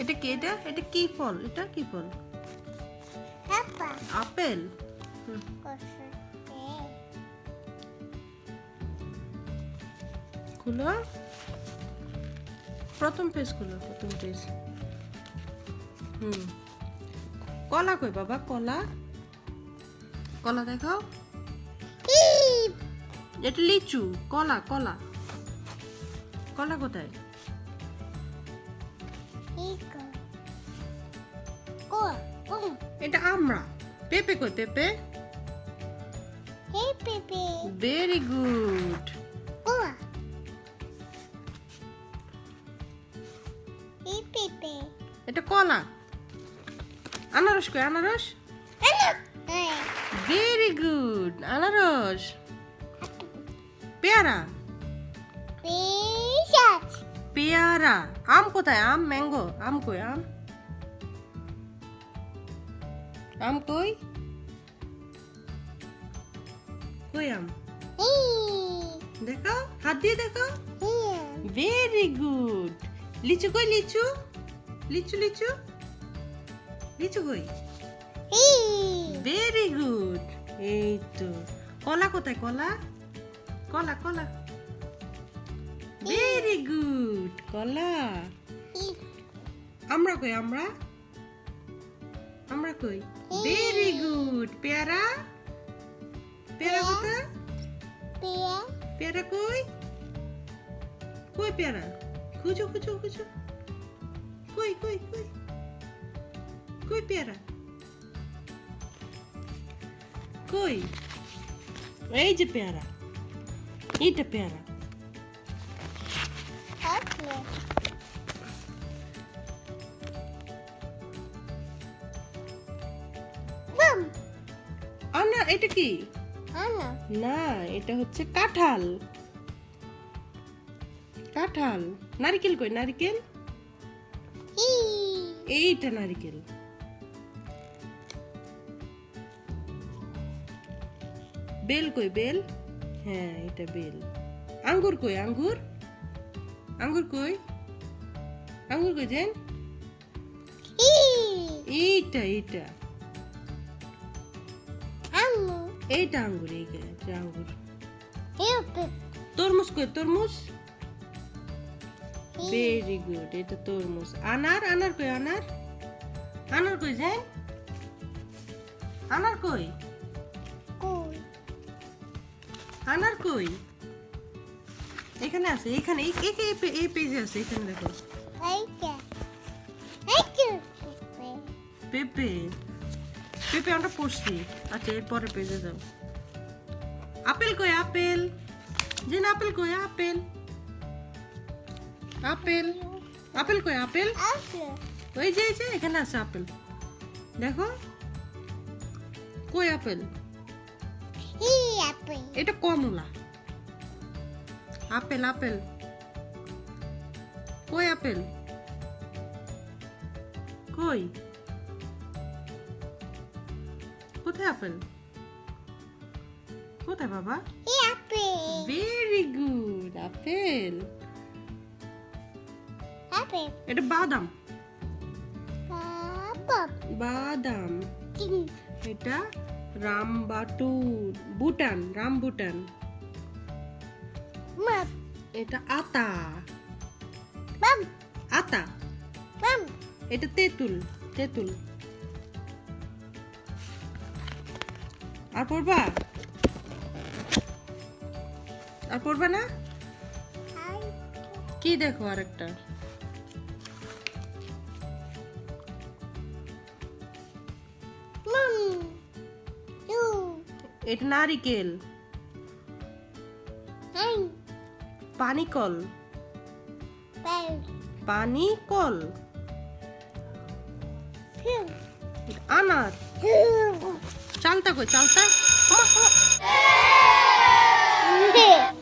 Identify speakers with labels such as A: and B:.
A: এটা কি এটা? এটা কি ফল? এটা কি ফল. আপেল। খুলো। প্রথম পেজ খুলো প্রথম পেজ হুম। কলা কই বাবা? কলা। কলা দেখাও। এটা লিচু। কলা কলা। কলা কোথায়? এটা আমরা। পেঁপে কই পেঁপে?
B: Hey, baby.
A: Very good. এটা কলা। আনারস কই আনারস? ভেরি গুড আনারস। পেয়ারা. পেয়ারা। আম কোথায়? আম ম্যাঙ্গো। আম কই আম? আম কই কই আম?
B: Hey.
A: দেখো হাত দিয়ে দেখো. ভেরি গুড লিচু কই লিচু? লিচু লিচু। লিচু কই?
B: Hey.
A: ভেরি গুড এই তো। কলা কোথায় কলা? কলা কলা। ভেরি গুড কলা. আমরা কই আমরা? আমরা কই ভেরি গুড পেয়ারা? পেয়ারা
B: Bear.
A: পেয়ারা। কই? কই পেয়ারা? খুঁজো খুঁজো খুঁজো। কই কই কই? কই পেয়ারা? কই? এই যে পেয়ারা। এইটা পেয়ারা। এটা কি? না এটা হচ্ছে কাঁঠাল। কাঁঠাল। নারকেল কই? নারকেল. এইটা নারিকেল। বেল কই? বেল? হ্যাঁ এটা বেল। আঙ্গুর কই? আঙ্গুর? আঙ্গুর কই? আঙ্গুর কই যেন. এইটা এইটা। এইটা আঙ্গুর এইটা এটা আঙ্গুর. তরমুজ কই তরমুজ. ভেরি গুড এটা তরমুজ। আনার আনার কই আনার? আনার কই যেন আনার কই. আনার কই? এখানে আছে এখানে এই এই- এই এই পেজে আছে এখানে দেখো. পেঁপে। পেঁপে আমরা পড়ছি আচ্ছা এরপরে পেজে যাও আপেল কই, আপেল? যেন আপেল কই, আপেল? আপেল? আপেল কই, আপেল. ওই যে যে, এখানে আছে আপেল। দেখো। কই আপেল. এটা কমলা। Apple apple. কই আপেল? কই? কোথায় আপেল কোথায় বাবা. Very good apple. এটা বাদাম. বাদাম. এটা রামবাটু ভুটান রামভুটান
B: Mom.
A: এটা আতা. আতা. এটা তেঁতুল তেঁতুল আর পড়বা আর পড়বা না. কি দেখো আরেকটা. এটা নারিকেল
B: Hi.
A: পানি কল পানি কল আনার. চালতা কই চালতা.